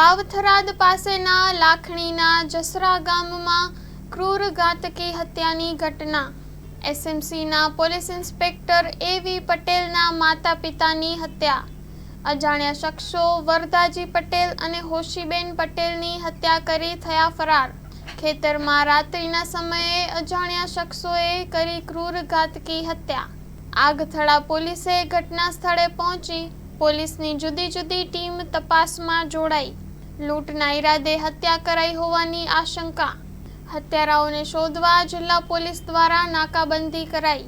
વાવથરાદ પાસેના લાખણીના જસરા ગામમાં ક્રૂર ઘાતકી હત્યાની ઘટના. એસએમસીના પોલીસ ઇન્સ્પેક્ટર એવી પટેલના માતા પિતાની હત્યા. અજાણ્યા શખ્સો વરદાજી પટેલ અને હોશીબેન પટેલની હત્યા કરી થયા ફરાર. ખેતરમાં રાત્રિના સમયે અજાણ્યા શખ્સોએ કરી ક્રૂર ઘાતકી હત્યા. આગથળા પોલીસે ઘટના સ્થળે પહોંચી પોલીસની જુદી જુદી ટીમ તપાસમાં જોડાઈ. લૂંટના ઈરાદે હત્યા કરાઈ હોવાની આશંકા. હત્યારાઓને શોધવા જિલ્લા પોલીસ દ્વારા નાકાબંધી કરાઈ.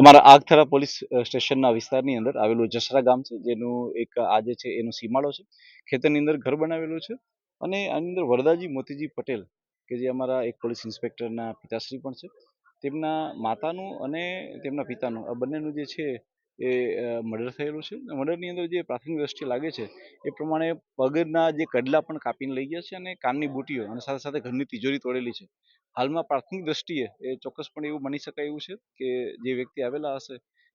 અમારા આગથરા પોલીસ સ્ટેશનના વિસ્તારની અંદર આવેલું જસરા ગામ છે, જેનું એક આજે છે, એનો સીમાડો છે. ખેતરની અંદર ઘર બનાવેલું છે અને આની અંદર વરદાજી મોતીજી પટેલ, કે જે અમારા એક પોલીસ ઇન્સ્પેક્ટરના પિતાશ્રી પણ છે. તેમના માતાનું અને તેમના પિતાનું, આ બંનેનું જે છે એ મર્ડર થયેલું છે. મર્ડરની અંદર જે પ્રાથમિક દ્રષ્ટિએ લાગે છે, એ પ્રમાણે પગના જે કડલા પણ કાપીને લઈ ગયા છે અને કાનની બુટીઓ અને સાથે સાથે ઘરની તિજોરી તોડેલી છે. હાલમાં પ્રાથમિક દ્રષ્ટિએ એ ચોક્કસપણે એવું માની શકાય એવું છે કે જે વ્યક્તિ આવેલા હશે